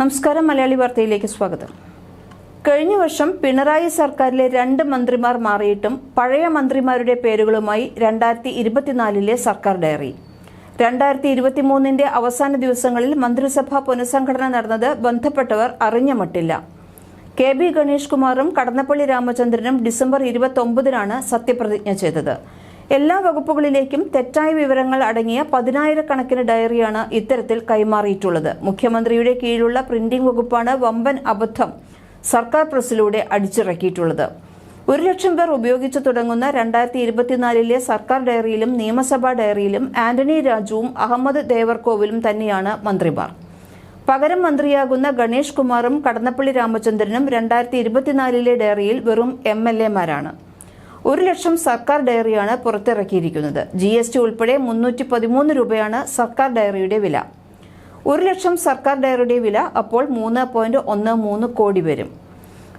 നമസ്കാരം മലയാളി വാർത്തയിലേക്ക് സ്വാഗതം. കഴിഞ്ഞ വർഷം പിണറായി സർക്കാരിലെ രണ്ട് മന്ത്രിമാർ മാറിയിട്ടും പഴയ മന്ത്രിമാരുടെ പേരുകളുമായി രണ്ടായിരത്തി ഇരുപത്തിനാലിലെ സർക്കാർ ഡയറി. രണ്ടായിരത്തി ഇരുപത്തിമൂന്നിന്റെ അവസാന ദിവസങ്ങളിൽ മന്ത്രിസഭാ പുനഃസംഘടന നടന്നത് ബന്ധപ്പെട്ടവർ അറിഞ്ഞ മട്ടില്ല. കെ ബി ഗണേഷ് കുമാറും കടന്നപ്പള്ളി രാമചന്ദ്രനും ഡിസംബർ ഇരുപത്തൊമ്പതിനാണ് സത്യപ്രതിജ്ഞ ചെയ്തത്. എല്ലാ വകുപ്പുകളിലേക്കും തെറ്റായ വിവരങ്ങൾ അടങ്ങിയ പതിനായിരക്കണക്കിന് ഡയറിയാണ് ഇത്തരത്തിൽ കൈമാറിയിട്ടുള്ളത്. മുഖ്യമന്ത്രിയുടെ കീഴിലുള്ള പ്രിന്റിംഗ് വകുപ്പാണ് വമ്പൻ അബദ്ധം സർക്കാർ പ്രസിലൂടെ അടിച്ചിറക്കിയിട്ടുള്ളത്. ഒരു ലക്ഷം പേർ ഉപയോഗിച്ചു തുടങ്ങുന്ന രണ്ടായിരത്തി ഇരുപത്തിനാലിലെ സർക്കാർ ഡയറിയിലും നിയമസഭാ ഡയറിയിലും ആന്റണി രാജുവും അഹമ്മദ് ദേവർകോവിലും തന്നെയാണ് മന്ത്രിമാർ. പകരം മന്ത്രിയാകുന്ന ഗണേഷ് കുമാറും കടന്നപ്പള്ളി രാമചന്ദ്രനും രണ്ടായിരത്തി ഇരുപത്തിനാലിലെ ഡയറിയിൽ വെറും എം എൽ എമാരാണ് ഒരു ലക്ഷം സർക്കാർ ഡയറിയാണ് പുറത്തിറക്കിയിരിക്കുന്നത്. ജി എസ് ടി ഉൾപ്പെടെ മുന്നൂറ്റി പതിമൂന്ന് രൂപയാണ് സർക്കാർ ഡയറിയുടെ വില. ഒരു ലക്ഷം സർക്കാർ ഡയറിയുടെ വില അപ്പോൾ മൂന്ന് പോയിന്റ് ഒന്ന് മൂന്ന് കോടി വരും.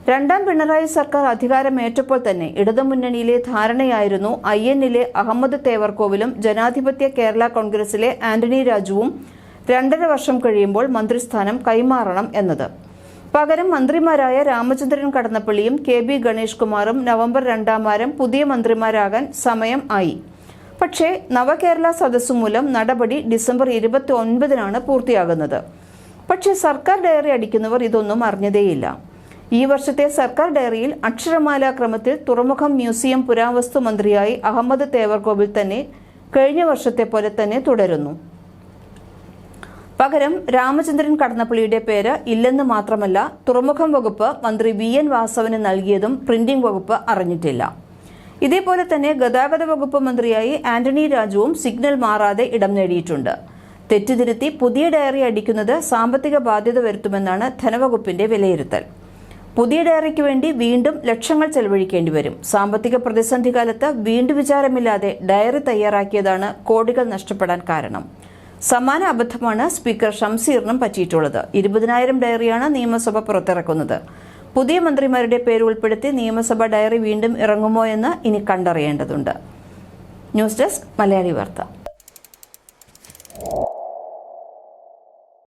രണ്ടാം പിണറായി സർക്കാർ അധികാരമേറ്റപ്പോൾ തന്നെ ഇടതുമുന്നണിയിലെ ധാരണയായിരുന്നു ഐ എന്നിലെ അഹമ്മദ് തേവർകോവിലും ജനാധിപത്യ കേരള കോൺഗ്രസിലെ ആന്റണി രാജുവും രണ്ടര വർഷം കഴിയുമ്പോൾ മന്ത്രിസ്ഥാനം കൈമാറണം എന്നത്. പകരം മന്ത്രിമാരായ രാമചന്ദ്രൻ കടന്നപ്പള്ളിയും കെ ബി ഗണേഷ് കുമാറും നവംബർ രണ്ടാം വാരം പുതിയ മന്ത്രിമാരാകാൻ സമയം ആയി. പക്ഷേ നവകേരള സദസ്സ് മൂലം നടപടി ഡിസംബർ ഇരുപത്തി ഒൻപതിനാണ് പൂർത്തിയാകുന്നത്. പക്ഷേ സർക്കാർ ഡയറി അടിക്കുന്നവർ ഇതൊന്നും അറിഞ്ഞതേയില്ല. ഈ വർഷത്തെ സർക്കാർ ഡയറിയിൽ അക്ഷരമാല ക്രമത്തിൽ തുറമുഖം മ്യൂസിയം പുരാവസ്തു മന്ത്രിയായി അഹമ്മദ് തേവർകോവിൽ തന്നെ കഴിഞ്ഞ വർഷത്തെ പോലെ തന്നെ തുടരുന്നു. പകരം രാമചന്ദ്രൻ കടന്നപ്പള്ളിയുടെ പേര് ഇല്ലെന്ന് മാത്രമല്ല തുറമുഖം വകുപ്പ് മന്ത്രി വി എൻ വാസവന് നൽകിയതും പ്രിന്റിംഗ് വകുപ്പ് അറിഞ്ഞിട്ടില്ല. ഇതേപോലെ തന്നെ ഗതാഗത വകുപ്പ് മന്ത്രിയായി ആന്റണി രാജുവും സിഗ്നൽ മാറാതെ ഇടം നേടിയിട്ടുണ്ട്. തെറ്റുതിരുത്തി പുതിയ ഡയറി അടിക്കുന്നത് സാമ്പത്തിക ബാധ്യത വരുത്തുമെന്നാണ് ധനവകുപ്പിന്റെ വിലയിരുത്തൽ. പുതിയ ഡയറിക്ക് വേണ്ടി വീണ്ടും ലക്ഷങ്ങൾ ചെലവഴിക്കേണ്ടി വരും. സാമ്പത്തിക പ്രതിസന്ധി കാലത്ത് വീണ്ടും വിചാരമില്ലാതെ ഡയറി തയ്യാറാക്കിയതാണ് കോടികൾ നഷ്ടപ്പെടാൻ കാരണം. സമാന അബദ്ധമാണ് സ്പീക്കർ ഷംസീറിനും പറ്റിയിട്ടുള്ളത്. ഇരുപതിനായിരം ഡയറിയാണ് നിയമസഭ പുറത്തിറക്കുന്നത്. പുതിയ മന്ത്രിമാരുടെ പേര് ഉൾപ്പെടുത്തി നിയമസഭ ഡയറി വീണ്ടും ഇറങ്ങുമോ എന്ന് ഇനി കണ്ടറിയേണ്ടതുണ്ട്. ന്യൂസ് ഡെസ്ക് മലയാളി വാർത്ത.